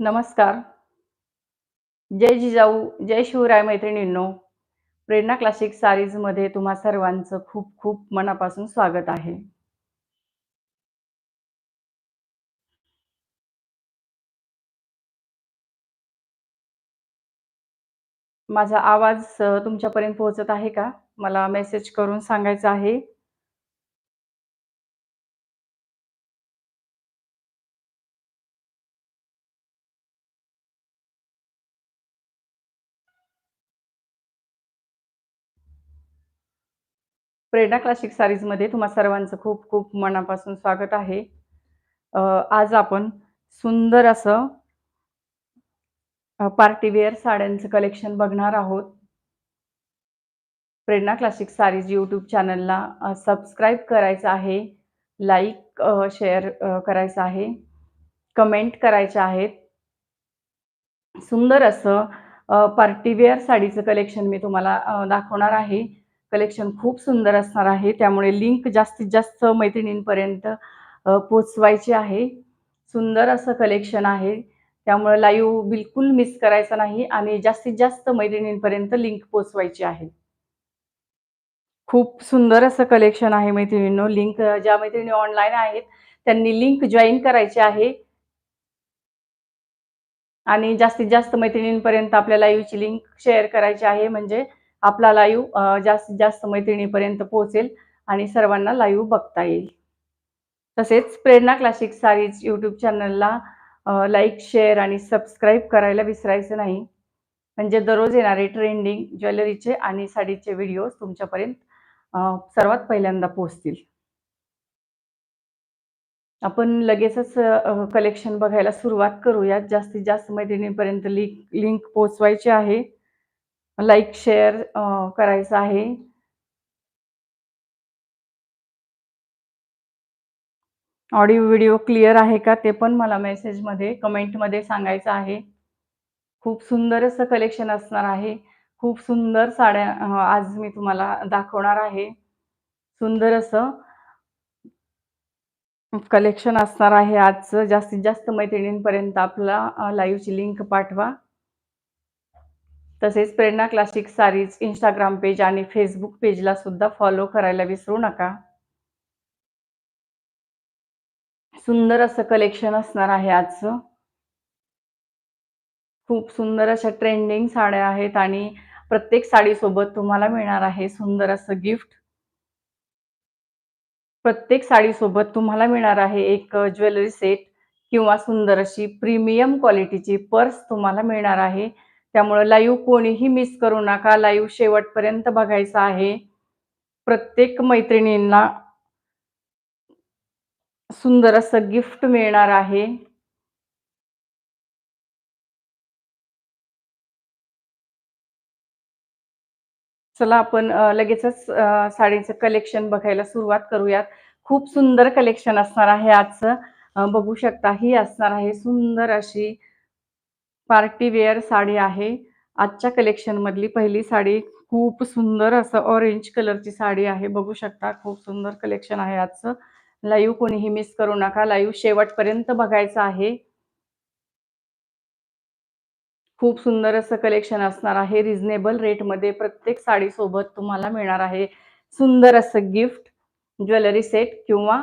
नमस्कार. जय जिजाऊ, जय शिवराय मैत्रिणींनो. प्रेरणा क्लासिक सारीजमध्ये तुम्हा सर्वांचं खूप खूप मनापासून स्वागत आहे. माझा आवाज तुमच्यापर्यंत पोहोचत आहे का? मला मेसेज करून सांगायचं आहे. प्रेरणा क्लासिक सारीजमध्ये तुम्हा सर्वांचं खूप खूप मनापासून स्वागत आहे. आज आपण सुंदर असं पार्टीवेअर साड्यांचं कलेक्शन बघणार आहोत. प्रेरणा क्लासिक सारीज यूट्यूब चॅनलला सबस्क्राईब करायचं आहे. लाईक शेअर करायचं आहे. कमेंट करायच्या आहेत. सुंदर असं पार्टीवेअर साडीचं कलेक्शन मी तुम्हाला दाखवणार आहे. कलेक्शन खूप सुंदर असणार आहे. त्यामुळे लिंक जास्तीत जास्त मैत्रिणींपर्यंत पोचवायची आहे. सुंदर असं कलेक्शन आहे. त्यामुळे लाईव्ह बिलकुल मिस करायचा नाही आणि जास्तीत जास्त मैत्रिणींपर्यंत लिंक पोचवायची आहे. खूप सुंदर असं कलेक्शन आहे मैत्रिणींनो. लिंक ज्या मैत्रिणी ऑनलाईन आहेत, त्यांनी लिंक जॉईन करायची आहे. आणि जास्तीत जास्त मैत्रिणींपर्यंत आपल्या लाईव्हची लिंक शेअर करायची आहे. म्हणजे आपला लाईव्ह जास्तीत जास्त मैत्रिणीपर्यंत पोहोचेल आणि सर्वांना लाईव्ह बघता येईल. तसेच प्रेरणा क्लासिक सारीज यूट्यूब चॅनलला लाईक, शेअर आणि सबस्क्राईब करायला विसरायचं नाही. म्हणजे दररोज येणारे ट्रेंडिंग ज्वेलरीचे आणि साडीचे व्हिडिओज तुमच्यापर्यंत सर्वात पहिल्यांदा पोहोचतील. आपण लगेचच कलेक्शन बघायला सुरुवात करूयात. जास्तीत जास्त मैत्रिणींपर्यंत लिंक लिंक पोहोचवायची आहे. लाईक, शेअर करायचं आहे. ऑडिओ, व्हिडिओ क्लिअर आहे का? ते पण मला मेसेजमध्ये, कमेंटमध्ये सांगायचं आहे. खूप सुंदर असं कलेक्शन असणार आहे. खूप सुंदर साड्या आज मी तुम्हाला दाखवणार आहे. सुंदर असं कलेक्शन असणार आहे आजचं. जास्तीत जास्त मैत्रिणींपर्यंत आपला लाईव्हची लिंक पाठवा. तसेच Prerana classic sarees Instagram page आणि फेसबुक पेजला सुद्धा फॉलो करायला विसरू नका. सुंदर असं कलेक्शन असणार आहे आजचं. खूप सुंदर अशा ट्रेंडिंग साड्या आहेत आणि प्रत्येक साडीसोबत तुम्हाला मिळणार आहे सुंदर असं गिफ्ट. प्रत्येक साडीसोबत तुम्हाला मिळणार आहे एक ज्वेलरी सेट किंवा सुंदर अशी प्रीमियम क्वालिटीची पर्स तुम्हाला मिळणार आहे. त्यामुळे लाईव्ह कोणीही मिस करू नका. लाईव्ह शेवटपर्यंत बघायचं आहे. प्रत्येक मैत्रिणींना सुंदर असं गिफ्ट मिळणार आहे. चला आपण लगेचच साडीचं कलेक्शन बघायला सुरुवात करूयात. खूप सुंदर कलेक्शन असणार आहे आजचं. बघू शकता ही असणार आहे सुंदर अशी पार्टी वेअर साडी आहे. आजच्या कलेक्शनमधली पहिली साडी खूप सुंदर असं ऑरेंज कलरची साडी आहे. बघू शकता खूप सुंदर कलेक्शन आहे आजचं. लाईव्ह कोणीही मिस करू नका. लाईव्ह शेवटपर्यंत बघायचं आहे. खूप सुंदर असं कलेक्शन असणार आहे. रिझनेबल रेटमध्ये प्रत्येक साडीसोबत तुम्हाला मिळणार आहे सुंदर असं गिफ्ट, ज्वेलरी सेट किंवा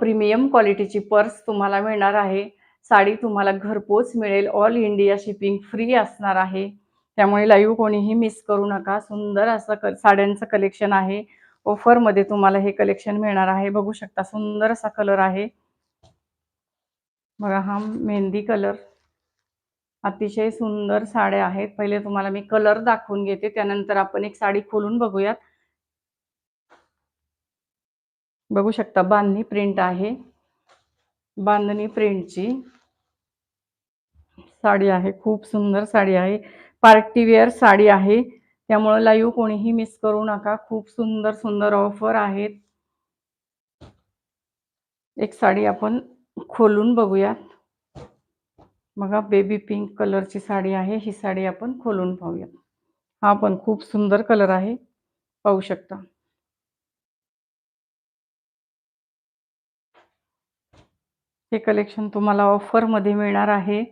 प्रीमियम क्वालिटीची पर्स तुम्हाला मिळणार आहे. साडी तुम्हाला घरपोच मिळेल. ऑल इंडिया शिपिंग फ्री असणार आहे. त्यामुळे लाईव्ह कोणीही मिस करू नका. सुंदर असं क साड्यांचं कलेक्शन आहे. ऑफरमध्ये तुम्हाला हे कलेक्शन मिळणार आहे. बघू शकता सुंदर असा कलर आहे. बघा हा मेहंदी कलर. अतिशय सुंदर साड्या आहेत. पहिले तुम्हाला मी कलर दाखवून घेते. त्यानंतर आपण एक साडी खोलून बघूयात. बघू शकता बांधणी प्रिंट आहे. बांधणी प्रिंटची साडी आहे. खूप सुंदर साडी आहे. पार्टी वेअर साडी आहे. त्यामुळं लाईव्ह कोणीही मिस करू नका. खूप सुंदर, सुंदर ऑफर आहेत. एक साडी आपण खोलून बघूयात. बघा बेबी पिंक कलरची साडी आहे. ही साडी आपण खोलून पाहूयात. हा पण खूप सुंदर कलर आहे. पाहू शकता. हे कलेक्शन तुम्हाला ऑफरमध्ये मिळणार आहे.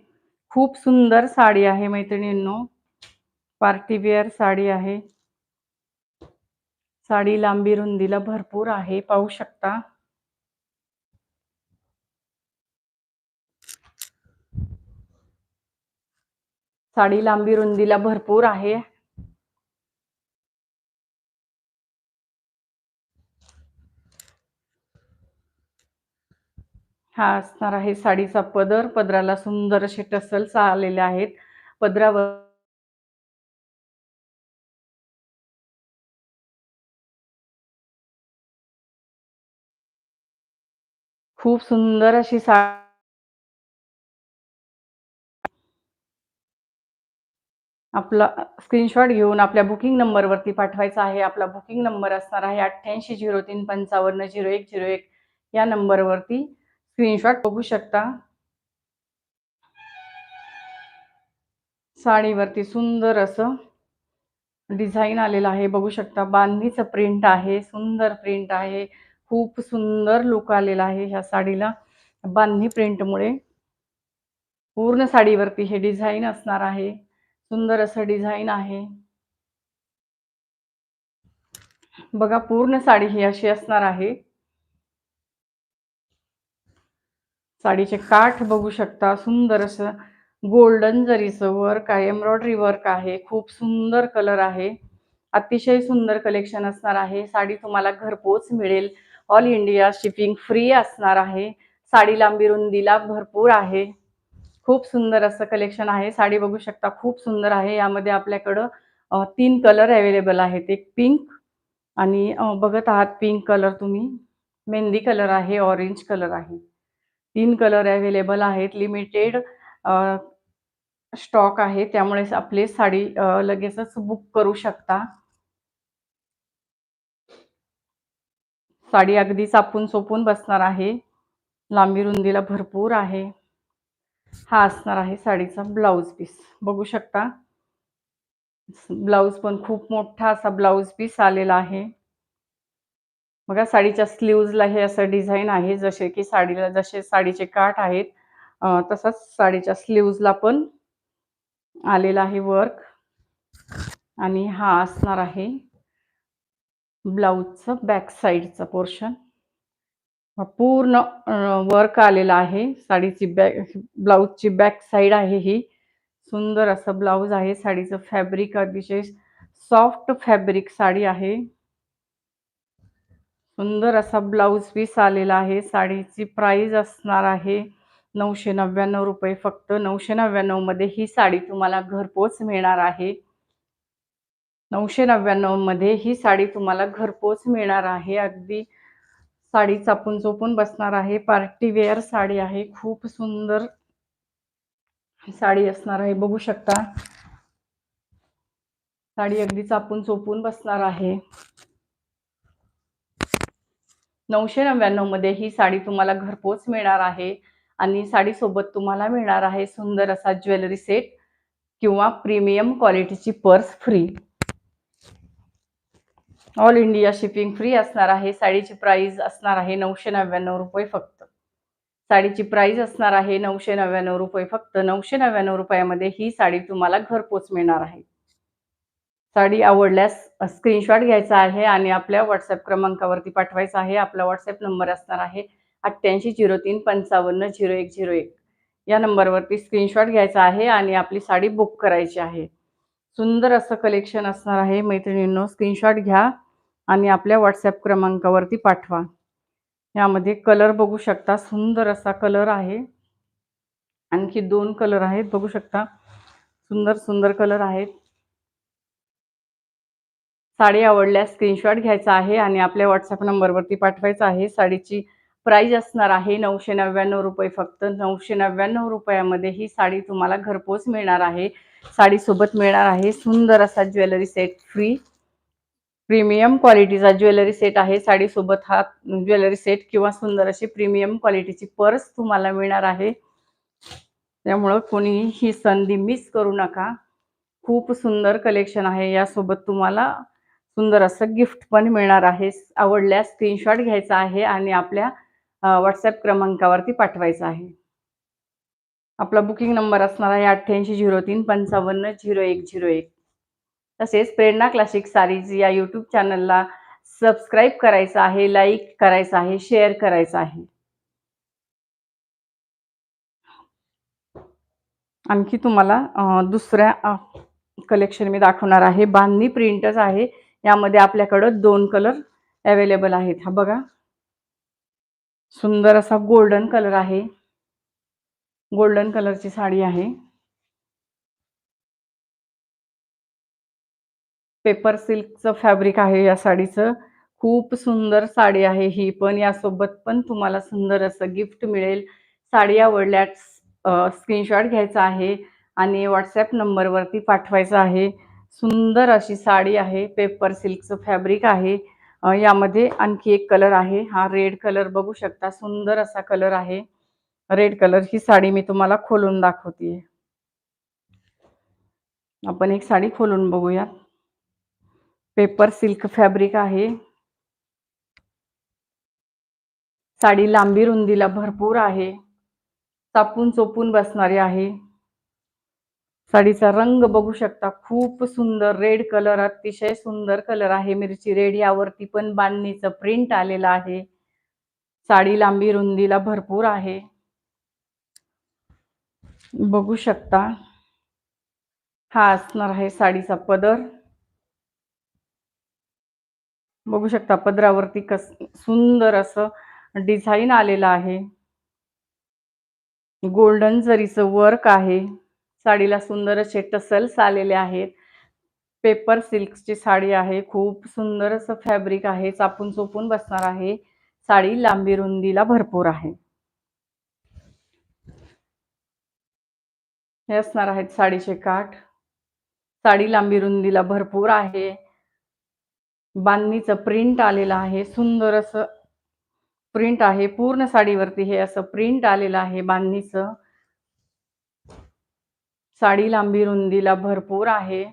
खूप सुंदर साडी आहे मैत्रिणींनो. पार्टीवेअर साडी आहे. साडी लांबी रुंदीला भरपूर आहे पाहू शकता. साडी लांबी रुंदीला भरपूर आहे. हा असणार आहे साडीचा पदर. पदराला सुंदर असे टसल्स आलेले आहेत. पदरावर खूप सुंदर अशी सा आपला स्क्रीनशॉट घेऊन आपल्या बुकिंग नंबरवरती पाठवायचा आहे. आपला बुकिंग नंबर असणार आहे अठ्ठ्याऐंशी झिरो तीन पंचावन्न झिरो एक झिरो एक या नंबरवरती. स्क्रीनशॉट बघू शकता. साडीवरती सुंदर असं डिझाईन आलेलं आहे. बघू शकता बांधणीचं प्रिंट आहे सुंदर प्रिंट आहे. खूप सुंदर लुक आलेला आहे ह्या साडीला. बांधणी प्रिंटमुळे. पूर्ण साडीवरती हे डिझाईन असणार आहे. सुंदर असं डिझाईन आहे. बघा पूर्ण साडी ही अशी असणार आहे. साडीचे काठ बघू शकता. सुंदर असं गोल्डन जरीचं वर्क आहे. एम्ब्रॉयडरी वर्क आहे. खूप सुंदर कलर आहे. अतिशय सुंदर कलेक्शन असणार आहे. साडी तुम्हाला घरपोच मिळेल. ऑल इंडिया शिपिंग फ्री असणार आहे. साडी लांबी रुंदीला भरपूर आहे. खूप सुंदर असं कलेक्शन आहे. साडी बघू शकता खूप सुंदर आहे. यामध्ये आपल्याकडं तीन कलर अवेलेबल आहेत. एक पिंक आणि बघत आहात पिंक कलर तुम्ही. मेहंदी कलर आहे ऑरेंज कलर आहे. तीन कलर अवेलेबल आहेत. लिमिटेड स्टॉक आहे. त्यामुळे आपली साडी लगेचच बुक करू शकता. साडी अगदी चापून चोपून बसणार आहे. लांबी रुंदीला भरपूर आहे. हा असणार आहे साडीचा ब्लाऊज पीस बघू शकता. ब्लाऊज पण खूप मोठा असा ब्लाऊज पीस आलेला आहे. बघा साडीच्या स्लीव्जला हे असं डिझाईन आहे. जसे की साडीला जसे साडीचे काठ आहेत तसंच साडीच्या स्लीव्जला पण आलेला आहे वर्क आणि हा असणार आहे ब्लाऊजचं बॅक साईडचं पोर्शन पूर्ण वर्क आलेला आहे. साडीची बॅक ब्लाऊजची बॅक साईड आहे ही. सुंदर असं ब्लाऊज आहे. साडीचं फॅब्रिक अतिशय सॉफ्ट फॅब्रिक साडी आहे. सुंदर असा ब्लाऊज पीस आलेला आहे. साडीची प्राईज असणार आहे नऊशे नव्याण्णव रुपये. फक्त नऊशे नव्याण्णवमध्ये ही साडी तुम्हाला घरपोच मिळणार आहे. नऊशे नव्याण्णवमध्ये ही साडी तुम्हाला घरपोच मिळणार आहे. अगदी साडी चापून चोपून बसणार आहे. पार्टीवेअर साडी आहे. खूप सुंदर साडी असणार आहे. बघू शकता. साडी अगदी चापून चोपून बसणार आहे. नऊशे नव्याण्णवमध्ये ही साडी तुम्हाला घरपोच मिळणार आहे. आणि साडीसोबत तुम्हाला मिळणार आहे सुंदर असा ज्वेलरी सेट किंवा प्रीमियम क्वालिटीची purse free. All India shipping free असणार आहे. साडीची प्राइस असणार आहे नऊशे नव्याण्णव रुपये फक्त. साडीची प्राइस असणार आहे नऊशे नव्याण्णव रुपये फक्त. नऊशे नव्याण्णव रुपयामध्ये ही साडी तुम्हाला घरपोच मिळणार आहे. साडी आवडल्यास स्क्रीनशॉट घ्यायचा आहे आणि आपल्या व्हॉट्सअप क्रमांकावरती पाठवायचा आहे. आपला व्हॉट्सअप नंबर असणार आहे अठ्ठ्याऐंशी झिरो तीन पंचावन्न झिरो एक झिरो एक. या नंबरवरती स्क्रीनशॉट घ्यायचा आहे आणि आपली साडी बुक करायची आहे. सुंदर असं कलेक्शन असणार आहे. मैत्रिणींनो स्क्रीनशॉट घ्या आणि आपल्या व्हॉट्सअप क्रमांकावरती पाठवा. यामध्ये कलर बघू शकता. सुंदर असा कलर आहे. आणखी दोन कलर आहेत. बघू शकता. सुंदर सुंदर कलर आहेत. साडी आवडल्यास स्क्रीनशॉट घ्यायचा आहे आणि आपल्या व्हॉट्सअप नंबरवरती पाठवायचा आहे. साडीची प्राईज असणार आहे नऊशे नव्याण्णव रुपये. फक्त नऊशे नव्याण्णव रुपयामध्ये ही साडी तुम्हाला घरपोच मिळणार आहे. साडीसोबत मिळणार आहे सुंदर असा ज्वेलरी सेट फ्री प्रीमियम क्वालिटीचा ज्वेलरी सेट आहे. साडीसोबत हा ज्वेलरी सेट किंवा सुंदर अशी प्रीमियम क्वालिटीची पर्स तुम्हाला मिळणार आहे. त्यामुळं कोणीही ही संधी मिस करू नका. खूप सुंदर कलेक्शन आहे. यासोबत तुम्हाला सुंदर असं गिफ्ट पण मिळणार आहे. आवडल्यास स्क्रीनशॉट घ्यायचा आहे आणि आपल्या व्हॉट्सअप क्रमांकावरती पाठवायचा आहे. आपला बुकिंग नंबर असणार आहे अठ्ठ्याऐंशी झिरो तीन पंचावन्न झिरो एक झिरो एक. तसेच प्रेरणा क्लासिक सारीज या यूट्यूब चॅनलला सबस्क्राईब करायचं आहे लाईक करायचं आहे शेअर करायचं आहे. आणखी तुम्हाला दुसऱ्या कलेक्शन मी दाखवणार आहे. बांधणी प्रिंटच आहे. यामध्ये आपल्याकडं दोन कलर अवेलेबल आहेत. हा बघा. सुंदर असा गोल्डन कलर आहे. गोल्डन कलरची साडी आहे. पेपर सिल्कचं फॅब्रिक आहे या साडीचं. खूप सुंदर साडी आहे ही पण. यासोबत पण तुम्हाला सुंदर असं गिफ्ट मिळेल. साडी आवडल्यास स्क्रीनशॉट घ्यायचा आहे आणि व्हॉट्सॲप नंबरवरती पाठवायचा आहे. सुंदर अशी साडी आहे पेपर सिल्कचं फॅब्रिक आहे. यामध्ये आणखी एक कलर आहे. हा रेड कलर बघू शकता. सुंदर असा कलर आहे. रेड कलर ही साडी मी तुम्हाला खोलून दाखवते आपण एक साडी खोलून बघूया पेपर सिल्क फॅब्रिक आहे. साडी लांबी रुंदीला भरपूर आहे. चापून चोपून बसणारी आहे. साडीचा रंग बघू शकता. खूप सुंदर रेड कलर अतिशय सुंदर कलर आहे. मिरची रेड यावरती पण बांधणीचं प्रिंट आलेलं आहे. साडी लांबी रुंदीला भरपूर आहे. बघू शकता. हा असणार आहे साडीचा पदर. बघू शकता पदरावरती कस सुंदर असं डिझाईन आलेलं आहे. गोल्डन जरीचं वर्क आहे. साडीला सुंदर असे टसल्स आलेले आहेत. पेपर सिल्कची साडी आहे. खूप सुंदर असं फॅब्रिक आहे. चापून चोपून बसणार आहे. साडी लांबी रुंदीला भरपूर आहे. हे असणार आहेत साडीचे काठ. साडी लांबी रुंदीला भरपूर आहे. बांधणीचं प्रिंट आलेलं आहे. सुंदर असं प्रिंट आहे. पूर्ण साडीवरती हे असं प्रिंट आलेलं आहे बांधणीचं. साडी लांबी रुंदीला भरपूर आहे.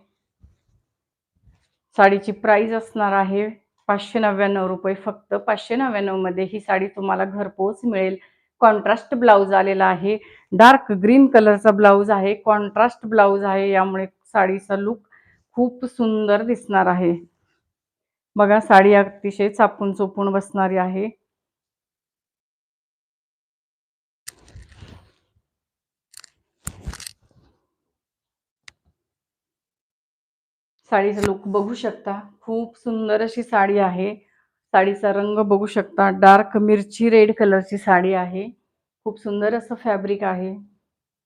साडीची प्राइस असणार आहे पाचशे नव्याण्णव रुपये. फक्त पाचशे नव्याण्णवमध्ये ही साडी तुम्हाला घरपोच मिळेल. कॉन्ट्रास्ट ब्लाऊज आलेला आहे. डार्क ग्रीन कलरचा ब्लाऊज आहे. कॉन्ट्रास्ट ब्लाऊज आहे. यामुळे साडीचा लुक खूप सुंदर दिसणार आहे. बघा साडी अतिशय चापून चोपून बसणारी आहे. साडीचा लुक बघू शकता. खूप सुंदर अशी साडी आहे. साडीचा रंग बघू शकता. डार्क मिरची रेड कलरची साडी आहे. खूप सुंदर असं फॅब्रिक आहे.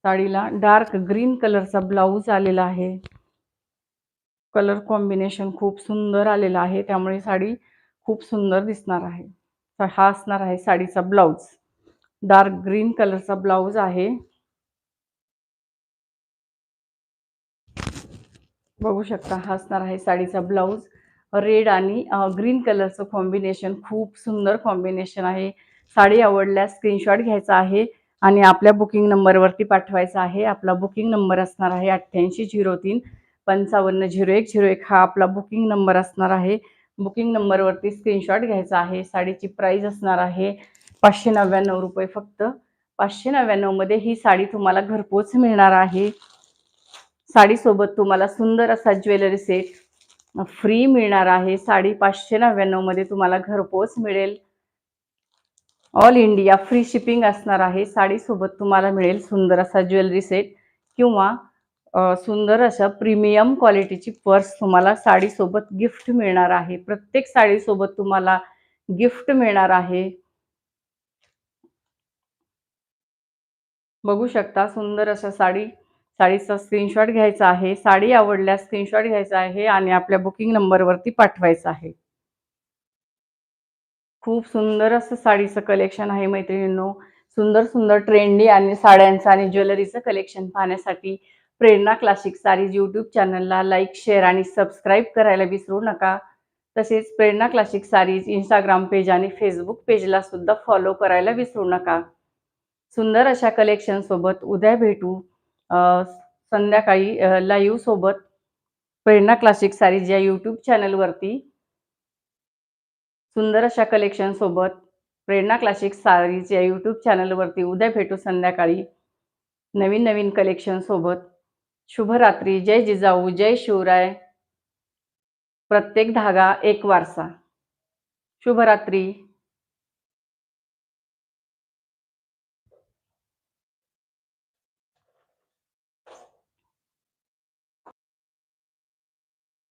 साडीला डार्क ग्रीन कलरचा ब्लाऊज आलेला आहे. कलर कॉम्बिनेशन खूप सुंदर आलेला आहे. त्यामुळे साडी खूप सुंदर दिसणार आहे. हा असणार आहे साडीचा ब्लाऊज डार्क ग्रीन कलरचा ब्लाऊज आहे. बघू शकता हा असणार आहे साडीचा ब्लाऊज. रेड आणि ग्रीन कलरचं कॉम्बिनेशन खूप सुंदर कॉम्बिनेशन आहे. साडी आवडल्यास स्क्रीनशॉट घ्यायचा आहे आणि आपल्या बुकिंग नंबरवरती पाठवायचा आहे. आपला बुकिंग नंबर असणार आहे अठ्ठ्याऐंशी झिरो तीन पंचावन्न झिरो एक झिरो एक. हा आपला बुकिंग नंबर असणार आहे. बुकिंग नंबरवरती स्क्रीनशॉट घ्यायचा आहे. साडीची प्राईज असणार आहे पाचशे नव्याण्णव रुपये फक्त. पाचशे नव्याण्णवमध्ये ही साडी तुम्हाला घरपोच मिळणार आहे. साडीसोबत तुम्हाला सुंदर असा ज्वेलरी सेट फ्री मिळणार आहे. साडी पाचशे नव्याण्णवमध्ये तुम्हाला घरपोच मिळेल. ऑल इंडिया फ्री शिपिंग असणार आहे. साडीसोबत तुम्हाला मिळेल सुंदर असा ज्वेलरी सेट किंवा सुंदर अशा प्रीमियम क्वालिटीची पर्स तुम्हाला साडीसोबत गिफ्ट मिळणार आहे. प्रत्येक साडीसोबत तुम्हाला गिफ्ट मिळणार आहे. बघू शकता सुंदर अशा साडी साडीचा स्क्रीनशॉट घ्यायचा आहे साडी आवडल्यास स्क्रीनशॉट घ्यायचा आहे आणि आपल्या बुकिंग नंबरवरती पाठवायचा आहे. खूप सुंदर असं साडीचं कलेक्शन आहे मैत्रिणींनो. सुंदर सुंदर ट्रेंडी आणि साड्यांचं आणि ज्वेलरीचं कलेक्शन पाहण्यासाठी प्रेरणा क्लासिक सारीज यूट्यूब चॅनलला लाईक शेअर आणि सबस्क्राईब करायला विसरू नका. तसेच Prerana classic sarees Instagram page आणि फेसबुक पेजला सुद्धा फॉलो करायला विसरू नका. सुंदर अशा कलेक्शन सोबत उद्या भेटू. संध्याकाळी लाईव्ह सोबत. प्रेरणा क्लासिक सारीज या यूट्यूब चॅनलवरती सुंदर अशा कलेक्शन सोबत. प्रेरणा क्लासिक सारीज या यूट्यूब चॅनलवरती उद्या भेटू संध्याकाळी. नवीन नवीन कलेक्शन सोबत. शुभरात्री. जय जिजाऊ. जय शिवराय. प्रत्येक धागा एक वारसा. शुभरात्री.